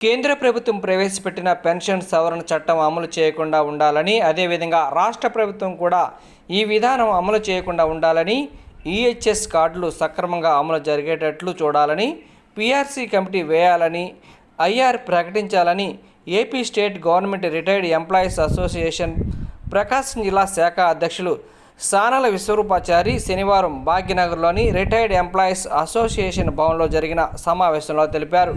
కేంద్ర ప్రభుత్వం ప్రవేశపెట్టిన పెన్షన్ సవరణ చట్టం అమలు చేయకుండా ఉండాలని అదేవిధంగా రాష్ట్ర ప్రభుత్వం కూడా ఈ విధానం అమలు చేయకుండా ఉండాలని ఈహెచ్ఎస్ కార్డులు సక్రమంగా అమలు జరిగేటట్లు చూడాలని పిఆర్సీ కమిటీ వేయాలని ఐఆర్ ప్రకటించాలని AP state government retired employees association Prakasam జిల్లా శాఖ అధ్యక్షులు సానల విశ్వరూపాచారి శనివారం భాగ్యనగర్లోని రిటైర్డ్ ఎంప్లాయీస్ అసోసియేషన్ భవన్లో జరిగిన సమావేశంలో తెలిపారు.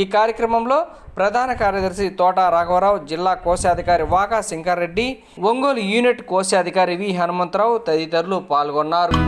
ఈ కార్యక్రమంలో ప్రధాన కార్యదర్శి తోట రాఘవరావు జిల్లా కోశాధికారి వాకా శంకర్ రెడ్డి ఒంగోలు యూనిట్ కోశాధికారి వి హనుమంతరావు తదితరులు పాల్గొన్నారు.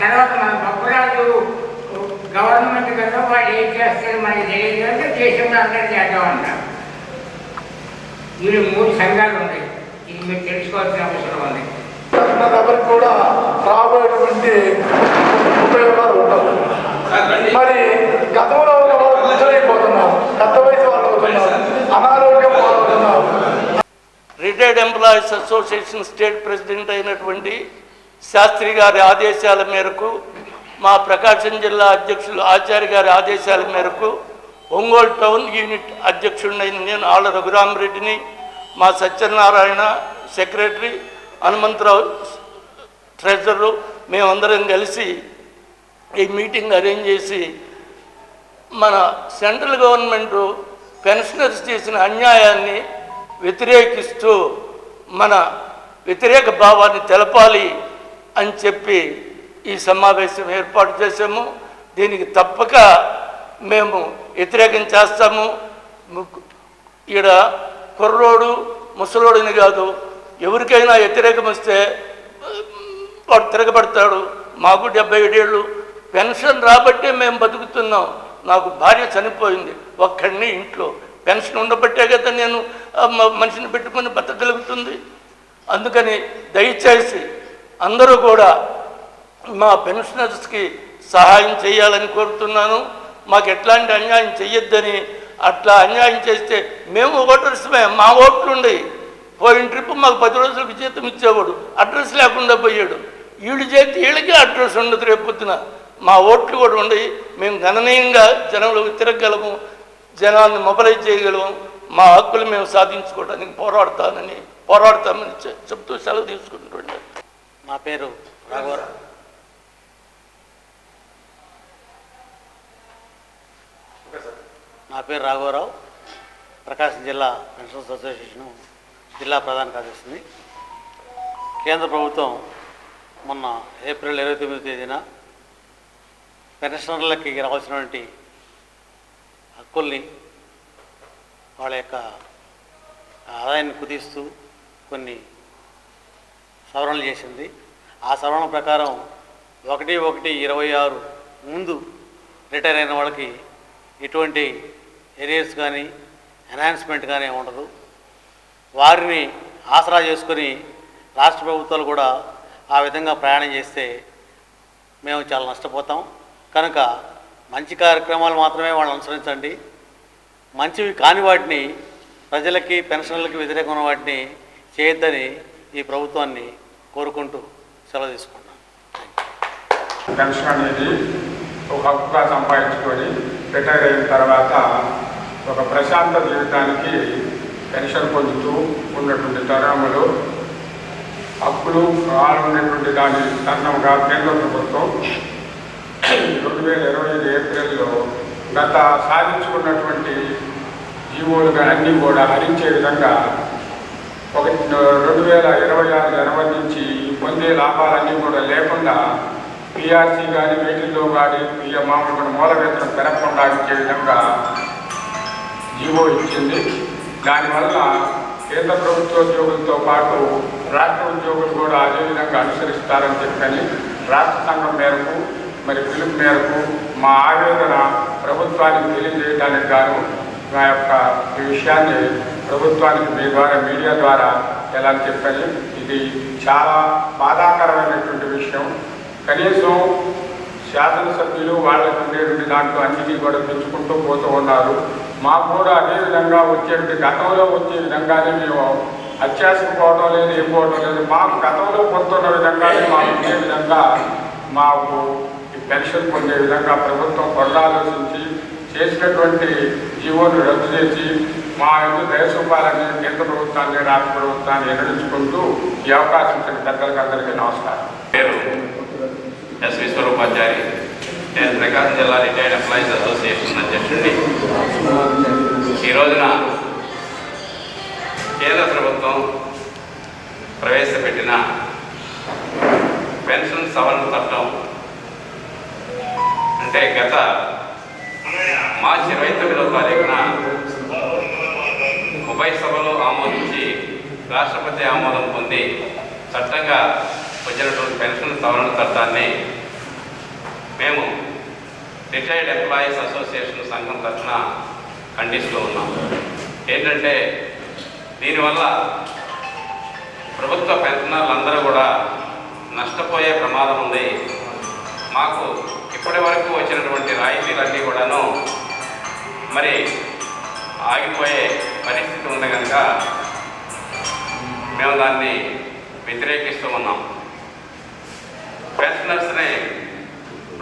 తర్వాత మన బొక్కరాజు గవర్నమెంట్ కదా వాళ్ళు ఏం చేస్తారు మనకి తెలియదు అంటే దేశంలో అందరూ చేద్దాం అంటారు. వీళ్ళు మూడు సంఘాలు ఉన్నాయి. ఇది మీరు తెలుసుకోవాల్సిన అవసరం ఉంది. మన ఎవరికి కూడా రాబోయేటువంటి ఉపయోగాలు ఉండవు మరి గతంలో ఉన్న వాళ్ళు కూర్చోలేకపోతున్నారు పెద్ద వయసు వాళ్ళు అవుతున్నారు. అనారోగ్యం పాలవుతున్నారు retired employees association state president అయినటువంటి శాస్త్రి గారి ఆదేశాల మేరకు మా ప్రకాశం జిల్లా అధ్యక్షులు ఆచార్య గారి ఆదేశాల మేరకు ఒంగోలు టౌన్ యూనిట్ అధ్యక్షుడినైన నేను ఆళ్ళ రఘురామరెడ్డిని మా సత్యనారాయణ సెక్రటరీ హనుమంతరావు ట్రెజరరు మేమందరం కలిసి ఈ మీటింగ్ అరేంజ్ చేసి మన సెంట్రల్ గవర్నమెంట్ పెన్షనర్స్ చేసిన అన్యాయాన్ని వ్యతిరేకిస్తూ మన వ్యతిరేక భావాన్ని తెలపాలి అని చెప్పి ఈ సమావేశం ఏర్పాటు చేసాము దీనికి తప్పక మేము వ్యతిరేకం చేస్తాము. ఈడ కుర్రోడు ముసలోడిని కాదు ఎవరికైనా వ్యతిరేకం వస్తే వాడు తిరగబడతాడు. మాకు డెబ్బై ఏడేళ్ళు పెన్షన్ రాబట్టే మేము బతుకుతున్నాం. నాకు భార్య చనిపోయింది. ఒక్కడిని ఇంట్లో. పెన్షన్ ఉండబట్టే కదా నేను మనిషిని పెట్టుకుని బతకగలుగుతుంది. అందుకని దయచేసి అందరూ కూడా మా పెన్షనర్స్కి సహాయం చేయాలని కోరుతున్నాను. మాకు ఎట్లాంటి అన్యాయం చెయ్యొద్దని అట్లా అన్యాయం చేస్తే మేము ఓటర్స్మే మా ఓట్లు పోయిన ట్రిప్ మాకు పది రోజులకు జీతం ఇచ్చేవాడు అడ్రస్ లేకుండా పోయాడు. వీళ్ళు చేతి వీళ్ళకి అడ్రస్ ఉండదు రేపు పొద్దున. మా ఓట్లు కూడా ఉండయి. మేము గణనీయంగా జనంలోకి తిరగగలము జనాన్ని మొబలైజ్ చేయగలము. మా హక్కులు మేము సాధించుకోవడానికి పోరాడతానని పోరాడతామని చెప్తూ సెలవు తీసుకుంటుండే నా పేరు రాఘవరావు. నా పేరు రాఘవరావు. ప్రకాశం జిల్లా పెన్షన్స్ అసోసియేషను జిల్లా ప్రధాన కార్యదర్శిని. కేంద్ర ప్రభుత్వం మొన్న ఏప్రిల్ ఇరవై తొమ్మిది తేదీన పెన్షనర్లకి రావాల్సినటువంటి హక్కుల్ని వాళ్ళ యొక్క ఆదాయాన్ని కుదిస్తూ కొన్ని సవరణలు చేసింది. ఆ సవరణ ప్రకారం ఒకటి ఒకటి ఇరవై ఆరు ముందు రిటైర్ అయిన వాళ్ళకి ఎటువంటి ఏరియర్స్ కానీ ఎన్హాన్స్మెంట్ కానీ ఉండదు. వారిని ఆసరా చేసుకొని రాష్ట్ర ప్రభుత్వాలు కూడా ఆ విధంగా ప్రయాణం చేస్తే మేము చాలా నష్టపోతాం. కనుక మంచి కార్యక్రమాలు మాత్రమే వాళ్ళు అనుసరించండి. మంచివి కాని వాటిని ప్రజలకి పెన్షన్లకి వ్యతిరేకమైన వాటిని చేయొద్దని ఈ ప్రభుత్వాన్ని కోరుకుంటూ సెలవు తీసుకుంటున్నాను. పెన్షన్ అనేది ఒక హక్కుగా సంపాదించుకొని రిటైర్ అయిన తర్వాత ఒక ప్రశాంత జీవితానికి పెన్షన్ పొందుతూ ఉన్నటువంటి తరుణంలో హక్కులు రానున్నటువంటి దాని తరుణంగా కేంద్ర ప్రభుత్వం రెండు వేల ఇరవై ఐదు ఏప్రిల్లో గత సాధించుకున్నటువంటి జీవోలు కానీ అన్నీ కూడా హరించే విధంగా ఒక రెండు వేల ఇరవై ఆరు జనవరి నుంచి పొందే లాభాలన్నీ కూడా లేకుండా పిఆర్సీ కానీ వీటిల్లో కానీ ఇక మామూలుగా మూల వేతనం పెరగకుండా ఇచ్చే విధంగా జీవో ఇచ్చింది. దానివల్ల కేంద్ర ప్రభుత్వ ఉద్యోగులతో పాటు రాష్ట్ర ఉద్యోగులు కూడా అదేవిధంగా అనుసరిస్తారని చెప్పని రాష్ట్ర సంఘం మేరకు మరి పిలుపు మేరకు మా ఆవేదన ప్రభుత్వానికి తెలియజేయడానికి గాను నా యొక్క ఈ విషయాన్ని ప్రభుత్వానికి మీ ద్వారా మీడియా ద్వారా ఎలా చెప్పని ఇది చాలా బాధాకరమైనటువంటి విషయం. కనీసం శాసనసభ్యులు వాళ్ళకు ఉండేటువంటి దాంట్లో అన్నిటి కూడా పెంచుకుంటూ పోతూ ఉన్నారు. మాకు కూడా అదే విధంగా వచ్చేటువంటి గతంలో వచ్చే విధంగానే మేము అత్యాశకు పోవడం లేదు ఏం పోవడం లేదు. మాకు గతంలో పొందుతున్న విధంగానే మాకు ఉండే విధంగా మాకు ఈ పెన్షన్ పొందే విధంగా ప్రభుత్వం కొన్నాలోచించి చేసినటువంటి జీవోను రద్దు చేసి మా యొక్క దయచూపాలని కేంద్ర ప్రభుత్వాన్ని రాష్ట్ర ప్రభుత్వాన్ని నిర్ణయించుకుంటూ ఈ అవకాశం ఇచ్చిన పెద్దలకు అందరికీ నమస్కారం. పేరు ఎస్ విశ్వరూపాచారి నేను ప్రకాశం జిల్లా రిటైర్డ్ ఎంప్లాయీస్ అసోసియేషన్ అధ్యక్షుడిని. ఈ రోజున కేంద్ర ప్రభుత్వం ప్రవేశపెట్టిన పెన్షన్ సవరణ చట్టం అంటే గత మార్చి ఇరవై తొమ్మిదవ తారీఖున ఉభయ సభలో ఆమోదించి రాష్ట్రపతి ఆమోదం పొంది చట్టంగా వచ్చినటువంటి పెన్షన్ సవరణ చట్టాన్ని మేము రిటైర్డ్ ఎంప్లాయీస్ అసోసియేషన్ సంఘం తరఫున ఖండిస్తూ ఉన్నాం. ఏంటంటే దీనివల్ల ప్రభుత్వ పెన్షనర్లు అందరూ కూడా నష్టపోయే ప్రమాదం ఉంది. మాకు ఇప్పటి వరకు వచ్చినటువంటి రాయితీలన్నీ కూడాను మరి ఆగిపోయే పరిస్థితి ఉంది కనుక మేము దాన్ని వ్యతిరేకిస్తూ ఉన్నాం పెన్షనర్స్ని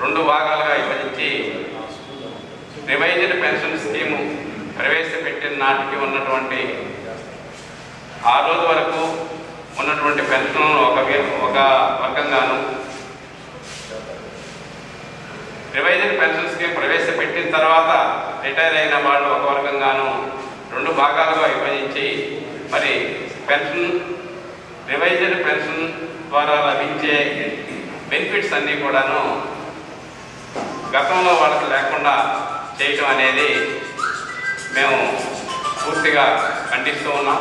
రెండు భాగాలుగా విభజించి రివైజ్డ్ పెన్షన్ స్కీము ప్రవేశపెట్టిన నాటికి ఉన్నటువంటి ఆ రోజు వరకు ఉన్నటువంటి పెన్షన్ ఒక ఒక వర్గంగాను రివైజ్డ్ పెన్షన్ స్కీమ్ ప్రవేశపెట్టిన తర్వాత రిటైర్ అయిన వాళ్ళు ఒక వర్గంగాను రెండు భాగాలుగా విభజించి మరి పెన్షన్ రివైజ్డ్ పెన్షన్ ద్వారా లభించే బెనిఫిట్స్ అన్నీ కూడాను గతంలో వాళ్ళకి లేకుండా చేయటం అనేది మేము పూర్తిగా ఖండిస్తూ ఉన్నాం.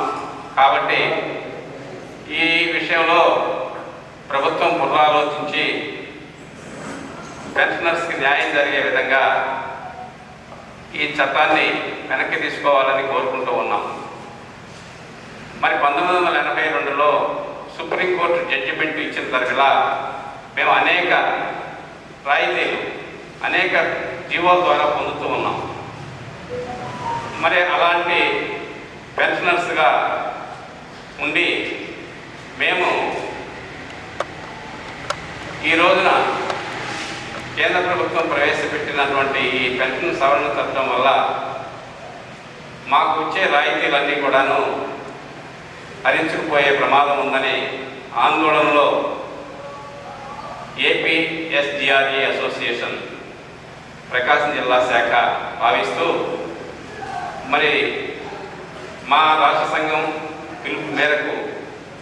కాబట్టి ఈ విషయంలో ప్రభుత్వం పునరాలోచించి పెన్షనర్స్కి న్యాయం జరిగే విధంగా ఈ చట్టాన్ని వెనక్కి తీసుకోవాలని కోరుకుంటూ ఉన్నాం. మరి పంతొమ్మిది వందల ఎనభై రెండులో సుప్రీంకోర్టు జడ్జిమెంట్ ఇచ్చిన తరగలా మేము అనేక రాయితీలు అనేక జీవోల ద్వారా పొందుతూ ఉన్నాం. మరి అలాంటి పెన్షనర్స్గా ఉండి మేము ఈ రోజున కేంద్ర ప్రభుత్వం ప్రవేశపెట్టినటువంటి ఈ పెన్షన్ సవరణ చట్టం వల్ల మాకు వచ్చే రాయితీలన్నీ కూడాను హరించుకుపోయే ప్రమాదం ఉందని ఆందోళనలో ఏపీ ఎస్డిఆర్ఏ అసోసియేషన్ ప్రకాశం జిల్లా శాఖ భావిస్తూ మరి మా రాష్ట్ర సంఘం పిలుపు మేరకు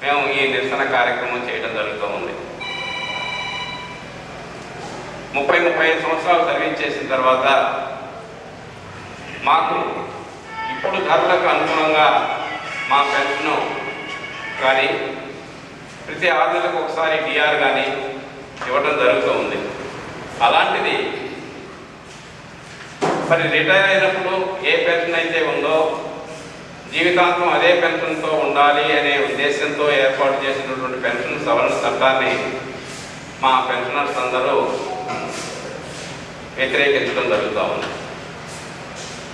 మేము ఈ నిరసన కార్యక్రమం చేయడం జరుగుతూ ఉంది. ముప్పై ముప్పై ఐదు సంవత్సరాలు సర్వీస్ చేసిన తర్వాత మాకు ఇప్పుడు ధరలకు అనుగుణంగా మా పెన్షన్ కానీ ప్రతి ఆరు నెలలకు ఒకసారి డిఆర్ కానీ ఇవ్వడం జరుగుతూ ఉంది. అలాంటిది మరి రిటైర్ అయినప్పుడు ఏ పెన్షన్ అయితే ఉందో జీవితాంతం అదే పెన్షన్తో ఉండాలి అనే ఉద్దేశంతో ఏర్పాటు చేసినటువంటి పెన్షన్ సవరణ చట్టాన్ని మా పెన్షనర్స్ అందరూ వ్యతిరేకించడం జరుగుతూ ఉంది.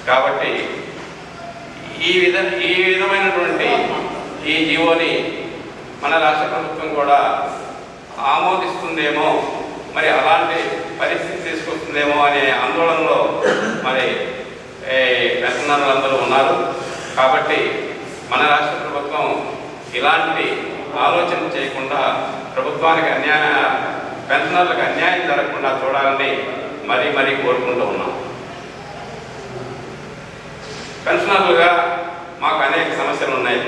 కాబట్టి ఈ విధ ఈ విధమైనటువంటి ఈ జీవోని మన రాష్ట్ర ప్రభుత్వం కూడా ఆమోదిస్తుందేమో మరి అలాంటి పరిస్థితి తీసుకొస్తుందేమో అనే ఆందోళనలో మరి ఏ, అందరూ ఉన్నారు. కాబట్టి మన రాష్ట్ర ప్రభుత్వం ఇలాంటి ఆలోచన చేయకుండా ప్రభుత్వానికి అన్యాయ పెన్షనర్లకు అన్యాయం జరగకుండా చూడాలని మరీ మరీ కోరుకుంటూ ఉన్నాం. పెన్షనర్లుగా మాకు అనేక సమస్యలు ఉన్నాయి.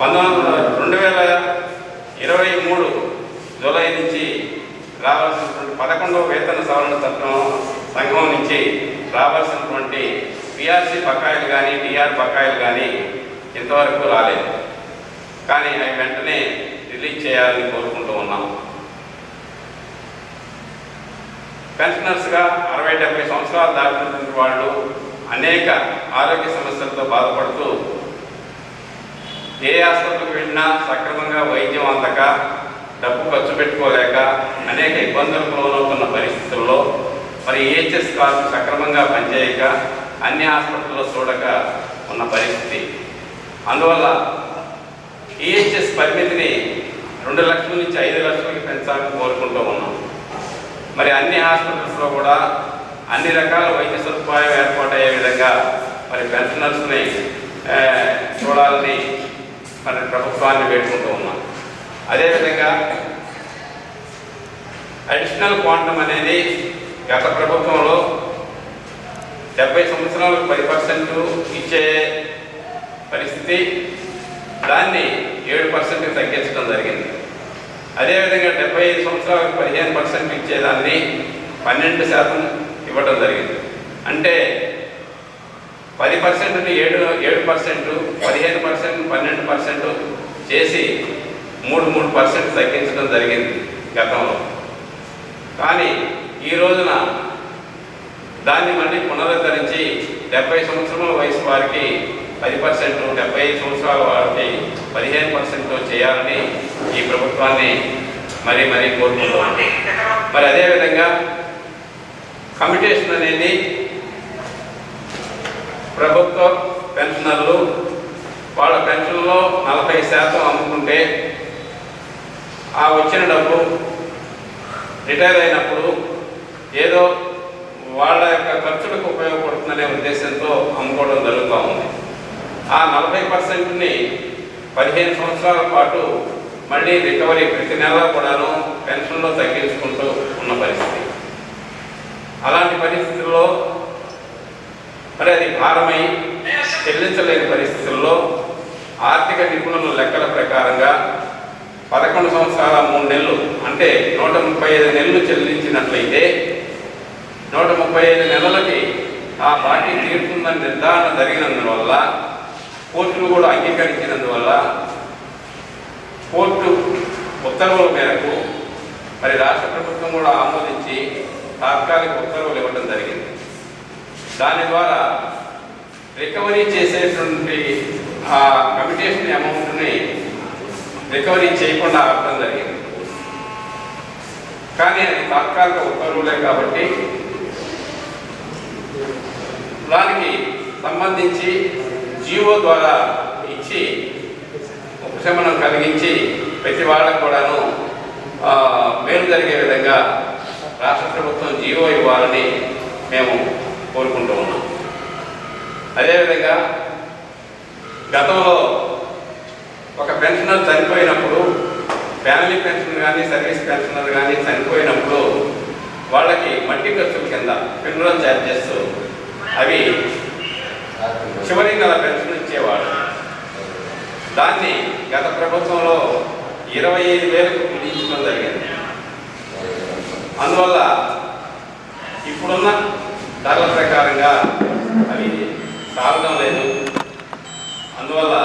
పంతొమ్మిది రెండు వేల ఇరవై మూడు జూలై నుంచి రావాల్సినటువంటి పదకొండవ వేతన సవరణ చట్టం సంఘం నుంచి రావాల్సినటువంటి పిఆర్సీ బకాయిలు కానీ టీఆర్ బకాయిలు కానీ ఇంతవరకు రాలేదు. కానీ అవి వెంటనే రిలీజ్ చేయాలని కోరుకుంటూ ఉన్నాం. పెన్షనర్స్గా అరవై డెబ్బై సంవత్సరాలు దాటినటువంటి వాళ్ళు అనేక ఆరోగ్య సమస్యలతో బాధపడుతూ ఏ ఆసుపత్రికి వెళ్ళినా సక్రమంగా వైద్యం అందక డబ్బు ఖర్చు పెట్టుకోలేక అనేక ఇబ్బందులకు లోనవుతున్న పరిస్థితుల్లో మరి ఏహెచ్ఎస్ కార్డు సక్రమంగా పనిచేయక అన్ని ఆసుపత్రుల్లో చూడక ఉన్న పరిస్థితి. అందువల్ల ఈహెచ్ఎస్ పరిమితిని రెండు లక్షల నుంచి ఐదు లక్షలకి పెంచాలని కోరుకుంటూ ఉన్నాం. మరి అన్ని హాస్పిటల్స్లో కూడా అన్ని రకాల వైద్య సదుపాయం ఏర్పాటయ్యే విధంగా మరి పెన్షనర్స్ని చూడాలని మరి ప్రభుత్వాన్ని వేడుకుంటూ ఉన్నాం. అదేవిధంగా అడిషనల్ క్వాంటమ్ అనేది గత ప్రభుత్వంలో డెబ్బై సంవత్సరాలకు పది పర్సెంట్ ఇచ్చే పరిస్థితి దాన్ని ఏడు పర్సెంట్కి తగ్గించడం జరిగింది. అదేవిధంగా డెబ్బై ఐదు సంవత్సరాలకు పదిహేను పర్సెంట్ ఇచ్చేదాన్ని పన్నెండు శాతం ఇవ్వడం జరిగింది. అంటే పది పర్సెంట్ని ఏడు ఏడు పర్సెంట్ పదిహేను పర్సెంట్ పన్నెండు పర్సెంట్ చేసి మూడు మూడు పర్సెంట్ తగ్గించడం జరిగింది గతంలో. కానీ ఈ రోజున దాన్ని మళ్ళీ పునరుద్ధరించి డెబ్బై సంవత్సరాల వయసు వారికి పది పర్సెంట్ డెబ్బై ఐదు సంవత్సరాల వారికి పదిహేను పర్సెంట్ చేయాలని ఈ ప్రభుత్వాన్ని మరీ మరీ కోరుకుంటున్నాం. మరి అదేవిధంగా కమిటేషన్ అనేది ప్రభుత్వ పెన్షనర్లు వాళ్ళ పెన్షన్లో నలభై శాతం అమ్ముకుంటే ఆ వచ్చిన డబ్బు రిటైర్ అయినప్పుడు ఏదో వాళ్ళ యొక్క ఖర్చులకు ఉపయోగపడుతుందనే ఉద్దేశంతో అమ్ముకోవడం జరుగుతూ ఉంది. ఆ నలభై పర్సెంట్ని పదిహేను సంవత్సరాల పాటు మళ్ళీ రికవరీ ప్రతి నెల కూడాను పెన్షన్లో తగ్గించుకుంటూ ఉన్న పరిస్థితి. అలాంటి పరిస్థితుల్లో మరి అది భారమై చెల్లించలేని పరిస్థితుల్లో ఆర్థిక నిపుణుల లెక్కల ప్రకారంగా పదకొండు సంవత్సరాల మూడు నెలలు అంటే నూట ముప్పై ఐదు నెలలు చెల్లించినట్లయితే నూట ముప్పై ఐదు నెలలకి ఆ పార్టీ తీరుతుందని నిర్ధారణ జరిగినందువల్ల కోర్టులు కూడా అంగీకరించినందువల్ల కోర్టు ఉత్తర్వుల మేరకు మరి రాష్ట్ర ప్రభుత్వం కూడా ఆమోదించి తాత్కాలిక ఉత్తర్వులు ఇవ్వడం జరిగింది. దాని ద్వారా రికవరీ చేసేటువంటి ఆ కమిటేషన్ అమౌంట్ని రికవరీ చేయకుండా ఆపడం జరిగింది. కానీ అది తాత్కాలిక ఉత్తర్వులే కాబట్టి దానికి సంబంధించి జీవో ద్వారా ఇచ్చి ఉపశమనం కలిగించి ప్రతి వాళ్ళకు కూడాను మేలు జరిగే విధంగా రాష్ట్ర ప్రభుత్వం జీవో ఇవ్వాలని మేము కోరుకుంటూ ఉన్నాం. అదేవిధంగా గతంలో ఒక పెన్షనర్ చనిపోయినప్పుడు ఫ్యామిలీ పెన్షన్ కానీ సర్వీస్ పెన్షనర్ కానీ చనిపోయినప్పుడు వాళ్ళకి మట్టి ఖర్చుల కింద ఫినరల్ ఛార్జెస్ అవి చివరి నెల పెన్షన్ ఇచ్చేవాడు. దాన్ని గత ప్రభుత్వంలో ఇరవై ఐదు వేలకు కుదించడం జరిగింది. అందువల్ల ఇప్పుడున్న ధరల ప్రకారంగా అవి సాగడం లేదు. అందువల్ల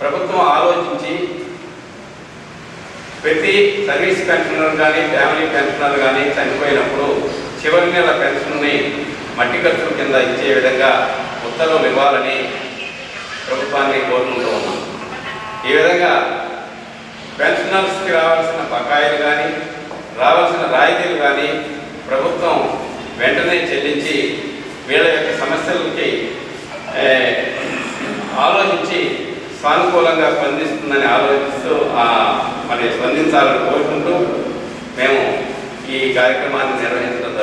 ప్రభుత్వం ఆలోచించి ప్రతి సర్వీస్ పెన్షనర్ కానీ ఫ్యామిలీ పెన్షనర్ కానీ చనిపోయినప్పుడు చివరి నెల పెన్షన్ని మట్టి ఖర్చుల కింద ఇచ్చే విధంగా ఉత్తర్వులు ఇవ్వాలని ప్రభుత్వాన్ని కోరుకుంటూ ఉన్నాం. ఈ విధంగా పెన్షనర్స్కి రావాల్సిన బకాయిలు కానీ రావాల్సిన రాయితీలు కానీ ప్రభుత్వం వెంటనే చెల్లించి వీళ్ళ యొక్క సమస్యలకి ఆలోచించి సానుకూలంగా స్పందిస్తుందని ఆలోచిస్తూ మరి స్పందించాలని కోరుకుంటూ మేము ఈ కార్యక్రమాన్ని నిర్వహించడం